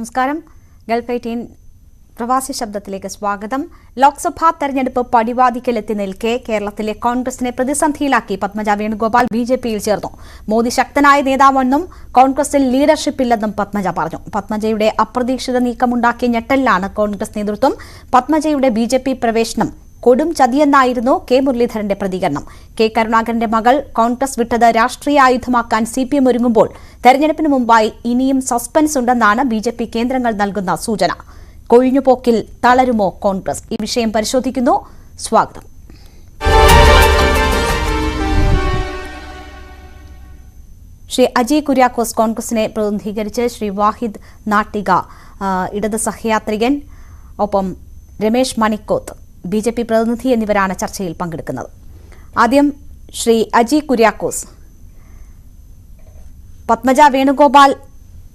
നമസ്കാരം. Gulf eighteen പ്രവാസി ശബ്ദത്തിലേക്ക് സ്വാഗതം. ലോക്സഭാ തെരഞ്ഞെടുപ്പ് പടിവാദിക്കലെത്തി നിൽക്കെ കേരളത്തിലെ കോൺഗ്രസിനെ പ്രതിസന്ധിയിലാക്കി പത്മജ വേണുഗോപാൽ ബി ജെ പിയിൽ ചേർന്നു. മോദി ശക്തനായ നേതാവെന്നും കോൺഗ്രസിൽ ലീഡർഷിപ്പ് ഇല്ലെന്നും പത്മജ പറഞ്ഞു. പത്മജയുടെ അപ്രതീക്ഷിത നീക്കമുണ്ടാക്കിയ ഞെട്ടലിലാണ് കോൺഗ്രസ് നേതൃത്വം പത്മജയുടെ ബി പ്രവേശനം കൊടും ചതിയെന്നായിരുന്നു കെ മുരളീധരന്റെ പ്രതികരണം. കെ കരുണാകരന്റെ മകൾ കോൺഗ്രസ് വിട്ടത് രാഷ്ട്രീയ ആയുധമാക്കാൻ സി പി എം ഒരുങ്ങുമ്പോൾ തെരഞ്ഞെടുപ്പിന് മുമ്പായി ഇനിയും സസ്പെൻസ് ഉണ്ടെന്നാണ് ബി ജെ പി കേന്ദ്രങ്ങൾ നൽകുന്ന സൂചന. കൊഴിഞ്ഞുപോക്കിൽ തളരുമോ കോൺഗ്രസ്? ഈ വിഷയം പരിശോധിക്കുന്നു. സ്വാഗതം. ശ്രീ അജയ് കുര്യാക്കോസ് കോൺഗ്രസിനെ പ്രതിനിധീകരിച്ച് ശ്രീ വാഹിദ് നാട്ടിക ഇടത് സഹയാത്രികൻ ഒപ്പം Ramesh Manikkoth. B J P പ്രതിനിധി എന്നിവരാണ് ചർച്ചയിൽ പങ്കെടുക്കുന്നത്. ആദ്യം ശ്രീ അജി കുര്യാക്കോസ്. പത്മജ വേണുഗോപാൽ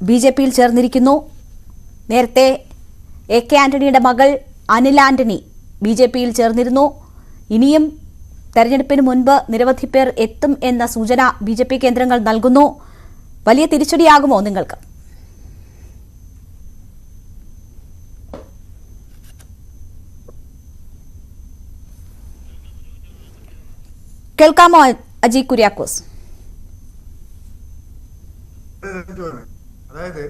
ബി ജെ പിയിൽ ചേർന്നിരിക്കുന്നു. നേരത്തെ എ കെ ആന്റണിയുടെ മകൾ അനിൽ ആന്റണി ബി ജെ പിയിൽ ചേർന്നിരുന്നു. ഇനിയും തെരഞ്ഞെടുപ്പിന് മുൻപ് നിരവധി പേർ എത്തും എന്ന സൂചന ബി ജെ പി കേന്ദ്രങ്ങൾ നൽകുന്നു. വലിയ തിരിച്ചടിയാകുമോ നിങ്ങൾക്ക്? കേൾക്കാമോ അജി കുര്യാക്കോസ്? അതായത്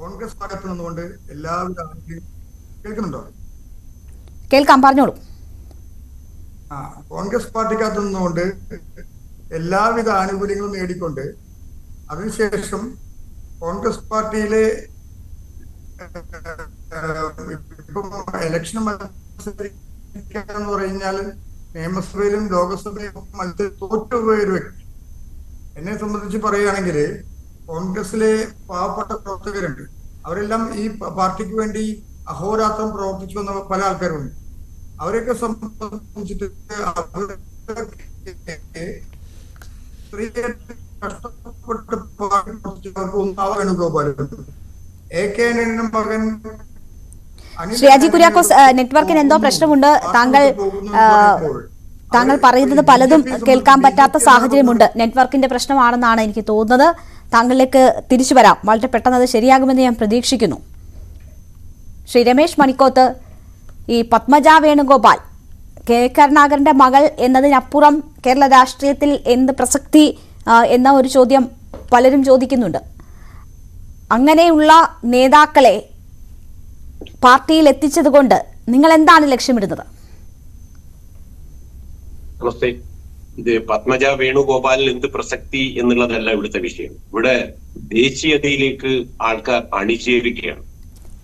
കോൺഗ്രസ് ഭാഗത്ത് നിന്നുകൊണ്ട് എല്ലാവിധ കേൾക്കുന്നുണ്ടോ? കേൾക്കാം പറഞ്ഞോളൂ. ആ കോൺഗ്രസ് പാർട്ടിക്കകത്ത് നിന്നുകൊണ്ട് എല്ലാവിധ ആനുകൂല്യങ്ങളും നേടിക്കൊണ്ട് അതിനുശേഷം കോൺഗ്രസ് പാർട്ടിയിലെ ഇപ്പം ഇലക്ഷൻ മത്സരിക്കാന്ന് പറഞ്ഞാൽ നിയമസഭയിലും ലോകസഭയിലും മത്സരം തോറ്റുപോയ ഒരു വ്യക്തി. എന്നെ സംബന്ധിച്ച് പറയുകയാണെങ്കിൽ കോൺഗ്രസിലെ പാവപ്പെട്ട പ്രവർത്തകരുണ്ട് അവരെല്ലാം ഈ പാർട്ടിക്ക് വേണ്ടി അഹോരാത്രം പ്രവർത്തിച്ചു വന്ന പല ആൾക്കാരുണ്ട്. അവരെയൊക്കെ സംബന്ധിച്ചിട്ട് കഷ്ടപ്പെട്ട് പ്രവർത്തിച്ചവർക്ക് ഒന്നാവ് വേണുഗോപാലുണ്ട് എ കെ ആന്റണിയുടെ മകൻ അനിൽ ശ്രീ അജി കുര്യാക്കോസ് നെറ്റ്വർക്കിന് എന്തോ പ്രശ്നമുണ്ട്. താങ്കൾ താങ്കൾ പറയുന്നത് പലതും കേൾക്കാൻ പറ്റാത്ത സാഹചര്യമുണ്ട്. നെറ്റ്വർക്കിന്റെ പ്രശ്നമാണെന്നാണ് എനിക്ക് തോന്നുന്നത്. താങ്കളിലേക്ക് തിരിച്ചു വരാം. വളരെ പെട്ടെന്ന് അത് ശരിയാകുമെന്ന് ഞാൻ പ്രതീക്ഷിക്കുന്നു. ശ്രീ രമേശ് മണിക്കോത്ത് ഈ പത്മജ വേണുഗോപാൽ കെ. കരുണാകരന്റെ മകൾ എന്നതിനപ്പുറം കേരള രാഷ്ട്രീയത്തിൽ എന്ത് പ്രസക്തി എന്ന ഒരു ചോദ്യം പലരും ചോദിക്കുന്നുണ്ട്. അങ്ങനെയുള്ള നേതാക്കളെ പാർട്ടിയിൽ എത്തിച്ചതുകൊണ്ട് നിങ്ങൾ എന്താണ് ലക്ഷ്യമിടുന്നത്? നമസ്തേ. ഇത് പത്മജ വേണുഗോപാലിന് എന്ത് പ്രസക്തി എന്നുള്ളതല്ല ഇവിടുത്തെ വിഷയം. ഇവിടെ ദേശീയതയിലേക്ക് ആൾക്കാർ അണിചേരുകയാണ്.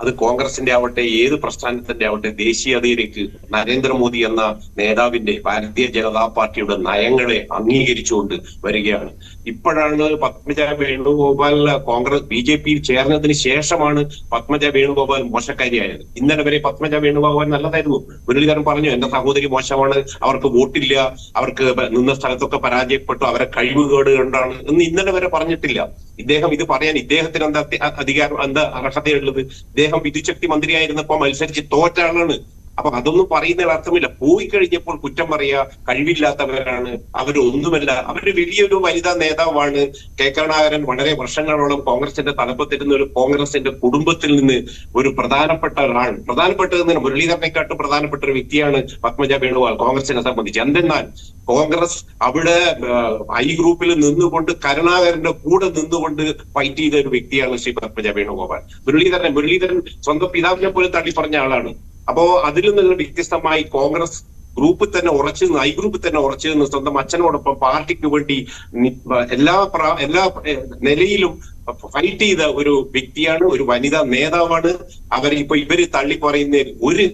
അത് കോൺഗ്രസിന്റെ ആവട്ടെ ഏത് പ്രസ്ഥാനത്തിന്റെ ആവട്ടെ ദേശീയതയിലേക്ക് നരേന്ദ്രമോദി എന്ന നേതാവിന്റെ ഭാരതീയ ജനതാ പാർട്ടിയുടെ നയങ്ങളെ അംഗീകരിച്ചുകൊണ്ട് വരികയാണ്. ഇപ്പോഴാണ് പത്മജ വേണുഗോപാൽ കോൺഗ്രസ് ബി ജെ പിയിൽ ചേർന്നതിന് ശേഷമാണ് പത്മജ വേണുഗോപാൽ മോശക്കാരിയായത്. ഇന്നലെ വരെ പത്മജ വേണുഗോപാൽ നല്ലതായിരുന്നു. മുരളീധരൻ പറഞ്ഞു എന്റെ സഹോദരി മോശമാണ് അവർക്ക് വോട്ടില്ല അവർക്ക് നിന്ന സ്ഥലത്തൊക്കെ പരാജയപ്പെട്ടു അവരെ കഴിവുകേട് കൊണ്ടാണ് എന്ന് ഇന്നലെ വരെ പറഞ്ഞിട്ടില്ല. ഇദ്ദേഹം ഇത് പറയാൻ ഇദ്ദേഹത്തിന് എന്താ അധി- അധികാരം എന്താ അർഹതയുള്ളത്? ഇദ്ദേഹം വിദ്യുച്ഛക്തി മന്ത്രിയായിരുന്നപ്പോ മത്സരിച്ച് തോറ്റ ആളാണ് അപ്പൊ അതൊന്നും പറയുന്നതിൽ അർത്ഥമില്ല. പോയി കഴിഞ്ഞപ്പോൾ കുറ്റം പറയുക കഴിവില്ലാത്തവരാണ് അവരൊന്നുമല്ല. അവർ വലിയൊരു വനിതാ നേതാവാണ്. കെ കരുണാകരൻ വളരെ വർഷങ്ങളോളം കോൺഗ്രസിന്റെ തലപ്പത്തിരുന്ന ഒരു കോൺഗ്രസിന്റെ കുടുംബത്തിൽ നിന്ന് ഒരു പ്രധാനപ്പെട്ട ഒരാൾ. പ്രധാനപ്പെട്ടതെന്ന് മുരളീധരനെക്കാട്ടും പ്രധാനപ്പെട്ട ഒരു വ്യക്തിയാണ് പത്മജ വേണുവാൾ കോൺഗ്രസിനെ സംബന്ധിച്ച്. എന്തെന്നാൽ കോൺഗ്രസ് അവിടെ ഐ ഗ്രൂപ്പിൽ നിന്നുകൊണ്ട് കരുണാകരന്റെ കൂടെ നിന്നുകൊണ്ട് ഫൈറ്റ് ചെയ്ത ഒരു വ്യക്തിയാണ് ശ്രീ പത്മജ വേണുഗോപാൽ. മുരളീധരൻ മുരളീധരൻ സ്വന്തം പിതാവിനെ പോലും തള്ളി പറഞ്ഞ ആളാണ്. അപ്പോ അതിൽ നിന്ന് വ്യത്യസ്തമായി കോൺഗ്രസ് ഗ്രൂപ്പിൽ തന്നെ ഉറച്ചു നിന്ന് ഐ ഗ്രൂപ്പിൽ തന്നെ ഉറച്ചു നിന്ന് സ്വന്തം അച്ഛനോടൊപ്പം പാർട്ടിക്ക് വേണ്ടി എല്ലാ എല്ലാ നിലയിലും ഫൈറ്റ് ചെയ്ത ഒരു വ്യക്തിയാണ് ഒരു വനിതാ നേതാവാണ്. അവർ ഇപ്പൊ ഇവർ തള്ളി പറയുന്നതിൽ ഒരു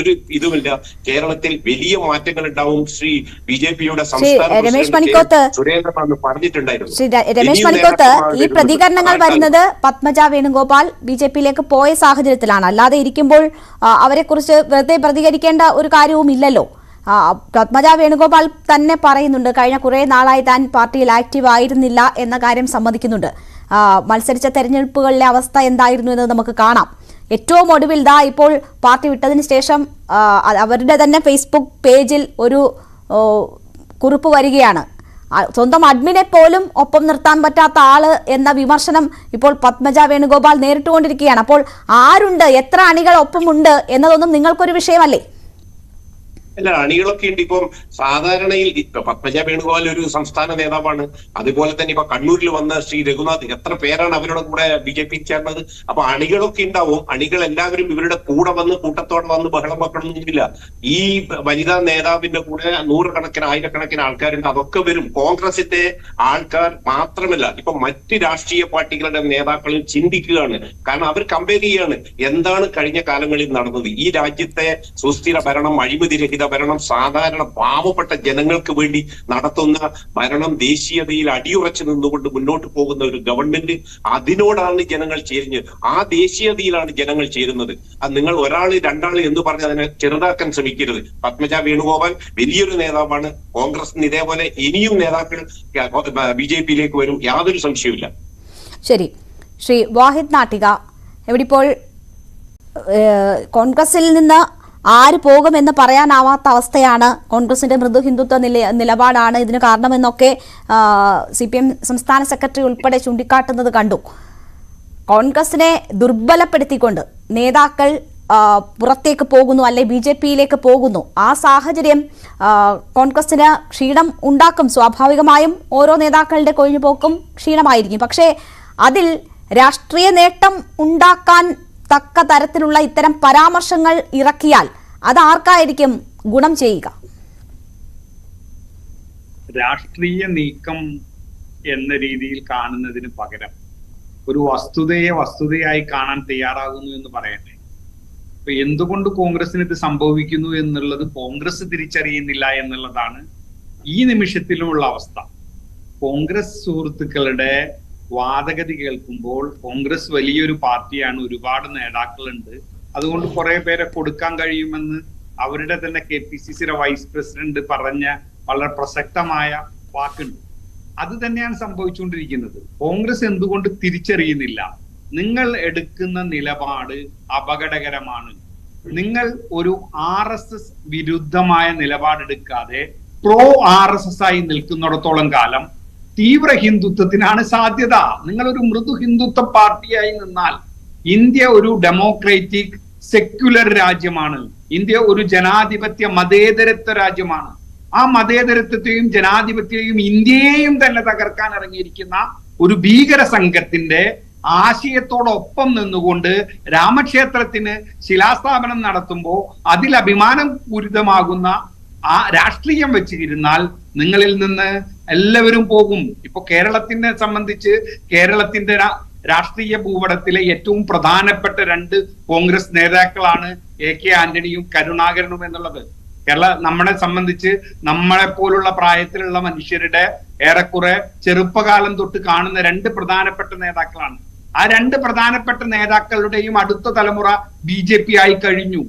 ഒരു ഇതുമില്ല. കേരളത്തിൽ വലിയ മാറ്റങ്ങൾ ഉണ്ടാവും. ശ്രീ ബി ജെ പിയുടെ സംസ്ഥാന രമേശ് മണിക്കോത്ത്. സുരേന്ദ്രൻ പറഞ്ഞിട്ടുണ്ടായിരുന്നു. രമേശ് മണിക്കോത്ത് ഈ പ്രതികരണങ്ങൾ വരുന്നത് പത്മജ വേണുഗോപാൽ ബി ജെ പിയിലേക്ക് പോയ സാഹചര്യത്തിലാണ്. അല്ലാതെ ഇരിക്കുമ്പോൾ അവരെ കുറിച്ച് വെറുതെ പ്രതികരിക്കേണ്ട ഒരു കാര്യവും ഇല്ലല്ലോ. പത്മജ വേണുഗോപാൽ തന്നെ പറയുന്നുണ്ട് കഴിഞ്ഞ കുറേ നാളായി താൻ പാർട്ടിയിൽ ആക്റ്റീവ് ആയിരുന്നില്ല എന്ന കാര്യം സമ്മതിക്കുന്നുണ്ട്. മത്സരിച്ച തെരഞ്ഞെടുപ്പുകളിലെ അവസ്ഥ എന്തായിരുന്നു എന്ന് നമുക്ക് കാണാം. ഏറ്റവും ഒടുവിൽ ദാ ഇപ്പോൾ പാർട്ടി വിട്ടതിന് ശേഷം അവരുടെ തന്നെ ഫേസ്ബുക്ക് പേജിൽ ഒരു കുറിപ്പ് വരികയാണ്. സ്വന്തം അഡ്മിനെ പോലും ഒപ്പം നിർത്താൻ പറ്റാത്ത ആൾ എന്ന വിമർശനം ഇപ്പോൾ പത്മജ വേണുഗോപാൽ നേരിട്ടുകൊണ്ടിരിക്കുകയാണ്. അപ്പോൾ ആരുണ്ട്? എത്ര അണികൾ ഒപ്പമുണ്ട്? എന്നതൊന്നും നിങ്ങൾക്കൊരു വിഷയമല്ലേ? അല്ല അണികളൊക്കെ ഉണ്ട്. ഇപ്പം സാധാരണയിൽ ഇപ്പൊ പത്മജ വേണുഗോപാൽ ഒരു സംസ്ഥാന നേതാവാണ്. അതുപോലെ തന്നെ ഇപ്പൊ കണ്ണൂരിൽ വന്ന ശ്രീ രഘുനാഥ് എത്ര പേരാണ് അവരുടെ കൂടെ ബി ജെ പി ചേർന്നത്? അപ്പൊ അണികളൊക്കെ ഉണ്ടാവും. അണികൾ എല്ലാവരും ഇവരുടെ കൂടെ വന്ന് കൂട്ടത്തോടെ വന്ന് ബഹളം വെക്കണമെന്നില്ല ഈ വനിതാ നേതാവിന്റെ കൂടെ നൂറുകണക്കിന് ആയിരക്കണക്കിന് ആൾക്കാരുണ്ട്. അതൊക്കെ വരും. കോൺഗ്രസിന്റെ ആൾക്കാർ മാത്രമല്ല ഇപ്പൊ മറ്റ് രാഷ്ട്രീയ പാർട്ടികളുടെ നേതാക്കളും ചിന്തിക്കുകയാണ്. കാരണം അവർ കമ്പയർ ചെയ്യാണ്. എന്താണ് കഴിഞ്ഞ കാലങ്ങളിൽ നടന്നത്? ഈ രാജ്യത്തെ സുസ്ഥിര ഭരണം അഴിമതിരഹിത ഭരണം സാധാരണ പാവപ്പെട്ട ജനങ്ങൾക്ക് വേണ്ടി നടത്തുന്ന ഭരണം ദേശീയതയിൽ അടിയുറച്ചു നിന്നുകൊണ്ട് മുന്നോട്ട് പോകുന്ന ഒരു ഗവൺമെന്റ് അതിനോടാണ് ജനങ്ങൾ ചേരുന്നത്. ആ ദേശീയതയിലാണ് ജനങ്ങൾ ചേരുന്നത്. അത് നിങ്ങൾ ഒരാൾ രണ്ടാൾ എന്ന് പറഞ്ഞ് അതിനെ ചെറുതാക്കാൻ ശ്രമിക്കരുത്. പത്മജ വേണുഗോപാൽ വലിയൊരു നേതാവാണ്. കോൺഗ്രസിന് ഇതേപോലെ ഇനിയും നേതാക്കൾ ബി ജെ പിയിലേക്ക് വരും യാതൊരു സംശയവുമില്ല. ശരി. ശ്രീ വാഹിദ് നാട്ടിക എവിടെ ഇപ്പോൾ ഏഹ്, കോൺഗ്രസിൽ നിന്ന് ആര് പോകുമെന്ന് പറയാനാവാത്ത അവസ്ഥയാണ് കോൺഗ്രസിന്റെ മൃദു ഹിന്ദുത്വ നില നിലപാടാണ്. ഇതിന് കാരണമെന്നൊക്കെ സി പി എം സംസ്ഥാന സെക്രട്ടറി ഉൾപ്പെടെ ചൂണ്ടിക്കാട്ടുന്നത് കണ്ടു. കോൺഗ്രസിനെ ദുർബലപ്പെടുത്തിക്കൊണ്ട് നേതാക്കൾ പുറത്തേക്ക് പോകുന്നു അല്ലെ ബി ജെ പിയിലേക്ക് പോകുന്നു. ആ സാഹചര്യം കോൺഗ്രസിന് ക്ഷീണം ഉണ്ടാക്കും. സ്വാഭാവികമായും ഓരോ നേതാക്കളുടെ കൊഴിഞ്ഞുപോക്കും ക്ഷീണമായിരിക്കും. പക്ഷേ അതിൽ രാഷ്ട്രീയ നേട്ടം ഉണ്ടാക്കാൻ തക്ക തരത്തിലുള്ള ഇത്തരം പരാമർശങ്ങൾ ഇറക്കിയാൽ അത് ആർക്കായിരിക്കും ഗുണം ചെയ്യുക? രാഷ്ട്രീയ നീക്കം എന്ന രീതിയിൽ കാണുന്നതിന് പകരം ഒരു വസ്തുതയെ വസ്തുതയായി കാണാൻ തയ്യാറാകുന്നു എന്ന് പറയട്ടെ. അപ്പൊ എന്തുകൊണ്ട് കോൺഗ്രസിന് ഇത് സംഭവിക്കുന്നു എന്നുള്ളത് കോൺഗ്രസ് തിരിച്ചറിയുന്നില്ല എന്നുള്ളതാണ് ഈ നിമിഷത്തിലുള്ള അവസ്ഥ. കോൺഗ്രസ് സുഹൃത്തുക്കളുടെ വാദഗതി കേൾക്കുമ്പോൾ കോൺഗ്രസ് വലിയൊരു പാർട്ടിയാണ് ഒരുപാട് നേതാക്കളുണ്ട്. അതുകൊണ്ട് കുറെ പേരെ കൊടുക്കാൻ കഴിയുമെന്ന് അവരുടെ തന്നെ കെ പി സി സിയുടെ വൈസ് പ്രസിഡന്റ് പറഞ്ഞ വളരെ പ്രസക്തമായ വാക്കുണ്ട്. അത് തന്നെയാണ് സംഭവിച്ചുകൊണ്ടിരിക്കുന്നത്. കോൺഗ്രസ് എന്തുകൊണ്ട് തിരിച്ചറിയുന്നില്ല? നിങ്ങൾ എടുക്കുന്ന നിലപാട് അപകടകരമാണ്. നിങ്ങൾ ഒരു ആർ എസ് എസ് വിരുദ്ധമായ നിലപാടെടുക്കാതെ പ്രോ ആർ എസ് എസ് ആയി നിൽക്കുന്നിടത്തോളം കാലം തീവ്ര ഹിന്ദുത്വത്തിനാണ് സാധ്യത. നിങ്ങൾ ഒരു മൃദു ഹിന്ദുത്വ പാർട്ടിയായി നിന്നാൽ ഇന്ത്യ ഒരു ഡെമോക്രാറ്റിക് സെക്യുലർ രാജ്യമാണ്. ഇന്ത്യ ഒരു ജനാധിപത്യ മതേതരത്വ രാജ്യമാണ്. ആ മതേതരത്വത്തെയും ജനാധിപത്യത്തെയും ഇന്ത്യയെയും തന്നെ തകർക്കാൻ ഇറങ്ങിയിരിക്കുന്ന ഒരു ഭീകര സംഘത്തിന്റെ ആശയത്തോടൊപ്പം നിന്നുകൊണ്ട് രാമക്ഷേത്രത്തിന് ശിലാസ്ഥാപനം നടത്തുമ്പോൾ അതിൽ അഭിമാനം പൂരിതമാകുന്ന ആ രാഷ്ട്രീയം വെച്ചിരുന്നാൽ നിങ്ങളിൽ നിന്ന് എല്ലാവരും പോകും. ഇപ്പൊ കേരളത്തിനെ സംബന്ധിച്ച് കേരളത്തിന്റെ രാഷ്ട്രീയ ഭൂപടത്തിലെ ഏറ്റവും പ്രധാനപ്പെട്ട രണ്ട് കോൺഗ്രസ് നേതാക്കളാണ് എ കെ ആന്റണിയും കരുണാകരനും എന്നുള്ളത്. കേരള നമ്മളെ സംബന്ധിച്ച് നമ്മളെ പോലുള്ള പ്രായത്തിലുള്ള മനുഷ്യരുടെ ഏറെക്കുറെ ചെറുപ്പകാലം തൊട്ട് കാണുന്ന രണ്ട് പ്രധാനപ്പെട്ട നേതാക്കളാണ്. ആ രണ്ട് പ്രധാനപ്പെട്ട നേതാക്കളുടെയും അടുത്ത തലമുറ ബി ജെ പി ആയി കഴിഞ്ഞു.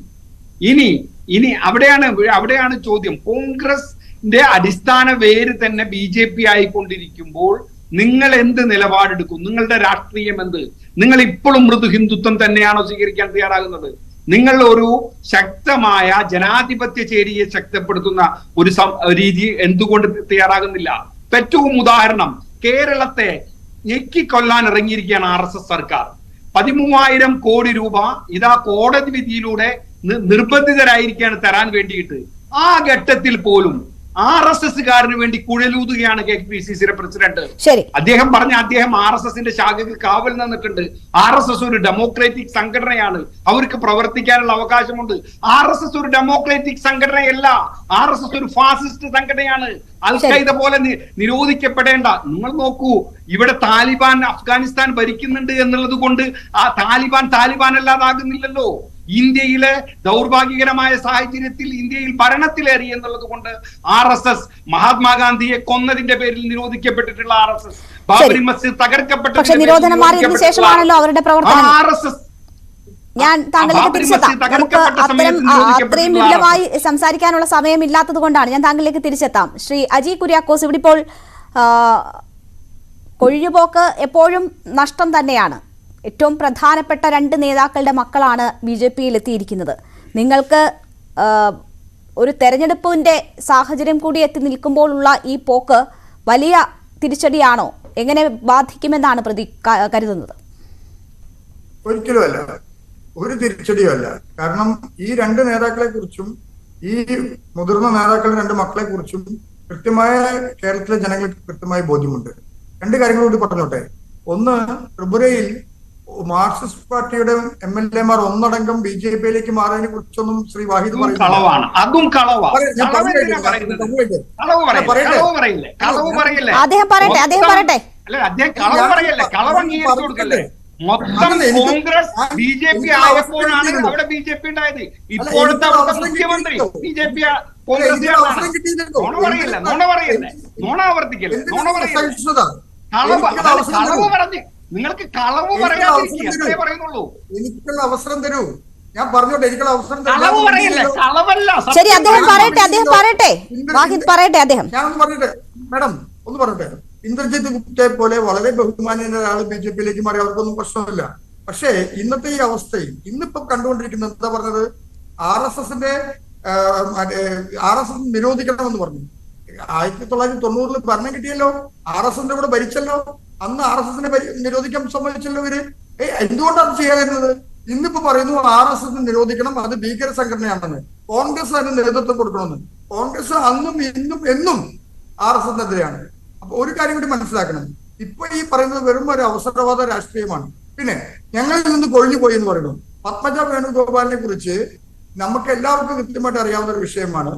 ഇനി ഇനി അവിടെയാണ് അവിടെയാണ് ചോദ്യം. കോൺഗ്രസിന്റെ അടിസ്ഥാന വേര് തന്നെ ബി ജെ പി ആയിക്കൊണ്ടിരിക്കുമ്പോൾ നിങ്ങൾ എന്ത് നിലപാടെടുക്കും? നിങ്ങളുടെ രാഷ്ട്രീയം എന്ത്? നിങ്ങൾ ഇപ്പോഴും മൃദു ഹിന്ദുത്വം തന്നെയാണോ സ്വീകരിക്കാൻ തയ്യാറാകുന്നത്? നിങ്ങൾ ഒരു ശക്തമായ ജനാധിപത്യ ചേരിയെ ശക്തപ്പെടുത്തുന്ന ഒരു രീതി എന്തുകൊണ്ട് തയ്യാറാകുന്നില്ല? ഏറ്റവും ഉദാഹരണം കേരളത്തെ ഞെക്കിക്കൊല്ലാൻ ഇറങ്ങിയിരിക്കുകയാണ് ആർ എസ് എസ് സർക്കാർ. പതിമൂവായിരം കോടി രൂപ ഇതാ കോടതി വിധിയിലൂടെ നിർബന്ധിതരായിരിക്കുകയാണ് തരാൻ വേണ്ടിയിട്ട്. ആ ഘട്ടത്തിൽ പോലും ആർ എസ് എസ്സുകാരന് വേണ്ടി കുഴലൂതുകയാണ് കെ പി സി സിയുടെ പ്രസിഡന്റ്. അദ്ദേഹം പറഞ്ഞ അദ്ദേഹം ആർ എസ് എസിന്റെ ശാഖയ്ക്ക് കാവൽ നിന്നിട്ടുണ്ട്. ആർ എസ് എസ് ഒരു ഡെമോക്രാറ്റിക് സംഘടനയാണ്. അവർക്ക് പ്രവർത്തിക്കാനുള്ള അവകാശമുണ്ട്. ആർ എസ് എസ് ഒരു ഡെമോക്രാറ്റിക് സംഘടനയല്ല. ആർ എസ് എസ് ഒരു ഫാസിസ്റ്റ് സംഘടനയാണ്. അൽ ഖൈദ പോലെ നിരോധിക്കപ്പെടേണ്ട. നിങ്ങൾ നോക്കൂ ഇവിടെ താലിബാൻ അഫ്ഗാനിസ്ഥാൻ ഭരിക്കുന്നുണ്ട് എന്നുള്ളത് കൊണ്ട് ആ താലിബാൻ താലിബാൻ അല്ലാതാകുന്നില്ലല്ലോ ഇന്ത്യയിലെ ദൗർഭാഗ്യകരമായ സാഹചര്യത്തിൽ ഇന്ത്യയിൽ ഭരണത്തിലേറി എന്നുള്ളത് കൊണ്ട് ആർ എസ് എസ് മഹാത്മാഗാന്ധിയെ കൊന്നതിന്റെ പേരിൽ നിരോധിക്കപ്പെട്ടിട്ടുള്ള R S S Babri Masjid തകർക്കപ്പെട്ട പക്ഷെ നിരോധനം ശേഷമാണല്ലോ അവരുടെ പ്രവർത്തനം. ആർ എസ് എസ് ഞാൻ താങ്കളിലേക്ക് തിരിച്ചെത്താം. നമുക്ക് അത്തരം അത്രയും വിപുലമായി സംസാരിക്കാനുള്ള സമയമില്ലാത്തത് കൊണ്ടാണ് ഞാൻ താങ്കളിലേക്ക് തിരിച്ചെത്താം. ശ്രീ അജി കുര്യാക്കോസ് ഇവിടെ ഇപ്പോൾ കൊഴിഞ്ഞുപോക്ക് എപ്പോഴും നഷ്ടം തന്നെയാണ്. ഏറ്റവും പ്രധാനപ്പെട്ട രണ്ട് നേതാക്കളുടെ മക്കളാണ് ബി ജെ പിയിൽ എത്തിയിരിക്കുന്നത് നിങ്ങൾക്ക് ഒരു തെരഞ്ഞെടുപ്പിന്റെ സാഹചര്യം കൂടി എത്തി നിൽക്കുമ്പോഴുള്ള ഈ പോക്ക് വലിയ തിരിച്ചടിയാണോ? എങ്ങനെ ബാധിക്കുമെന്നാണ് പ്രതി കരുതുന്നത്? ഒരിക്കലുമല്ല. ഒരു തിരിച്ചടിയും അല്ല കാരണം ഈ രണ്ട് നേതാക്കളെ കുറിച്ചും ഈ മുതിർന്ന നേതാക്കളുടെ രണ്ട് മക്കളെ കുറിച്ചും കൃത്യമായ കേരളത്തിലെ ജനങ്ങൾക്ക് കൃത്യമായ ബോധ്യമുണ്ട്. രണ്ട് കാര്യങ്ങൾ കൂടി പറഞ്ഞോട്ടെ. ഒന്ന് ത്രിപുരയിൽ മാർക്സിസ്റ്റ് പാർട്ടിയുടെ എം എൽ എമാർ ഒന്നടങ്കം ബി ജെ പിയിലേക്ക് മാറിയതിനെ കുറിച്ചൊന്നും ശ്രീ വാഹിദ് അതും കളവാണ്. അതും പറയട്ടെ. അദ്ദേഹം പറയട്ടെ, അദ്ദേഹം പറയട്ടെ. അല്ല അദ്ദേഹം കളവ് പറയല്ലേ? കളവ് അംഗീകരിച്ചു കൊടുക്കല്ലേ? മൊത്തം കോൺഗ്രസ് ഞാൻ- ബി ജെ പി എനിക്ക് ആയപ്പോഴാണ് അവിടെ ബി ജെ പി ഉണ്ടായത്. ഇപ്പോഴത്തെ അവിടുത്തെ മുഖ്യമന്ത്രി. B J P. നുണ പറയില്ല? നുണ പറയില്ലേ? നുണ ആവർത്തിക്കല്ലേ? നുണ പറയില്ലേ? കളവ്. പറഞ്ഞ് നിങ്ങൾക്ക് കളവ് പറയാതെ പറയുന്നുള്ളൂ. എനിക്കുള്ള അവസരം തരൂ. ഞാൻ പറഞ്ഞോട്ടെ എനിക്കുള്ള അവസരം. കളവ് പറയില്ല കളവല്ല ശരി അദ്ദേഹം പറയട്ടെ അദ്ദേഹം പറയട്ടെ. വാഹിദ് പറയട്ടെ അദ്ദേഹം. ഞാനൊന്ന് പറഞ്ഞിട്ട് മാഡം ഒന്ന് പറഞ്ഞിട്ട്. ഇന്ദ്രജിത്ത് ഗുപ്തയെ പോലെ വളരെ ബഹുമാന ഒരാൾ ബി ജെ പിയിലേക്ക് മാറി അവർക്കൊന്നും പ്രശ്നമില്ല. പക്ഷേ ഇന്നത്തെ ഈ അവസ്ഥയിൽ ഇന്നിപ്പം കണ്ടുകൊണ്ടിരിക്കുന്നത് എന്താ പറഞ്ഞത്? ആർ എസ് എസിന്റെ ആർ എസ് എസ് നിരോധിക്കണമെന്ന് പറഞ്ഞു. ആയിരത്തി തൊള്ളായിരത്തി തൊണ്ണൂറിൽ ഭരണം കിട്ടിയല്ലോ ആർ എസ് എസിന്റെ കൂടെ ഭരിച്ചല്ലോ. അന്ന് ആർ എസ് എസിനെ നിരോധിക്കാൻ സമ്മതിച്ചല്ലോ ഇവർ. ഏ എന്തുകൊണ്ടാണ് ചെയ്യാതിരുന്നത്? ഇന്നിപ്പോ പറയുന്നു ആർ എസ് എസ് നിരോധിക്കണം അത് ഭീകര സംഘടനയാണെന്ന്. കോൺഗ്രസ് അതിന് നേതൃത്വം കൊടുക്കണമെന്ന്. കോൺഗ്രസ് അന്നും ഇന്നും എന്നും ആർ എസ് എസിനെതിരെയാണ് അപ്പൊ ഒരു കാര്യം കൂടി മനസ്സിലാക്കണം. ഇപ്പൊ ഈ പറയുന്നത് വെറും ഒരു അവസരവാദ രാഷ്ട്രീയമാണ്. പിന്നെ ഞങ്ങളിൽ നിന്ന് കൊഴിഞ്ഞു പോയി എന്ന് പറയുന്നു. പത്മജ വേണുഗോപാലിനെ കുറിച്ച് നമുക്ക് എല്ലാവർക്കും കൃത്യമായിട്ട് അറിയാവുന്ന ഒരു വിഷയമാണ്.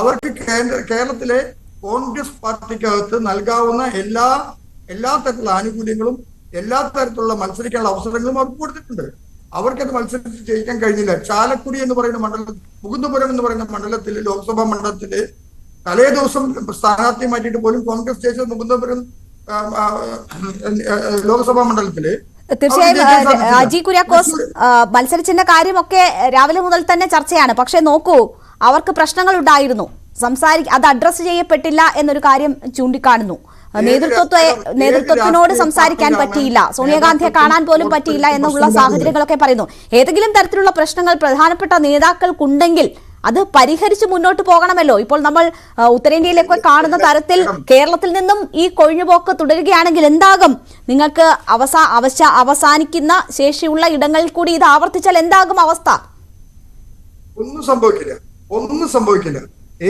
അവർക്ക് കേന്ദ്ര കേരളത്തിലെ കോൺഗ്രസ് പാർട്ടിക്കകത്ത് നൽകാവുന്ന എല്ലാ എല്ലാ തരത്തിലുള്ള ആനുകൂല്യങ്ങളും എല്ലാ തരത്തിലുള്ള മത്സരിക്കാനുള്ള അവസരങ്ങളും അവർക്ക് കൊടുത്തിട്ടുണ്ട്. അവർക്കത് മത്സരിച്ച് ജയിക്കാൻ കഴിഞ്ഞില്ല. ചാലക്കുടി എന്ന് പറയുന്ന മണ്ഡലം മുകുന്ദപുരം എന്ന് പറയുന്ന മണ്ഡലത്തിൽ ലോക്സഭാ മണ്ഡലത്തിൽ തലേ ദിവസം സ്ഥാനാർത്ഥി മാറ്റിയിട്ട് പോലും കോൺഗ്രസ് ജയിച്ച മുകുന്ദപുരം ലോക്സഭാ മണ്ഡലത്തിൽ. തീർച്ചയായും. അജി കുര്യാക്കോസ് മത്സരിച്ചിന്റെ മത്സരിച്ചതിന്റെ കാര്യമൊക്കെ രാവിലെ മുതൽ തന്നെ ചർച്ചയാണ്. പക്ഷെ നോക്കൂ അവർക്ക് പ്രശ്നങ്ങൾ ഉണ്ടായിരുന്നു സംസാരി അത് അഡ്രസ് ചെയ്യപ്പെട്ടില്ല എന്നൊരു കാര്യം ചൂണ്ടിക്കാണുന്നു. നേതൃത്വത്തെ നേതൃത്വത്തിനോട് സംസാരിക്കാൻ പറ്റിയില്ല. സോണിയാഗാന്ധിയെ കാണാൻ പോലും പറ്റിയില്ല എന്നുള്ള സാഹചര്യങ്ങളൊക്കെ പറയുന്നു. ഏതെങ്കിലും തരത്തിലുള്ള പ്രശ്നങ്ങൾ പ്രധാനപ്പെട്ട നേതാക്കൾക്കുണ്ടെങ്കിൽ അത് പരിഹരിച്ച് മുന്നോട്ട് പോകണമല്ലോ. ഇപ്പോൾ നമ്മൾ ഉത്തരേന്ത്യയിലൊക്കെ കാണുന്ന തരത്തിൽ കേരളത്തിൽ നിന്നും ഈ കൊഴിഞ്ഞുപോക്ക് തുടരുകയാണെങ്കിൽ എന്താകും? നിങ്ങൾക്ക് അവസാ അവശ അവസാനിക്കുന്ന ശേഷിയുള്ള ഇടങ്ങളിൽ കൂടി ഇത് ആവർത്തിച്ചാൽ എന്താകും അവസ്ഥ? ഒന്നും സംഭവിക്കില്ല. ഒന്നും സംഭവിക്കില്ല.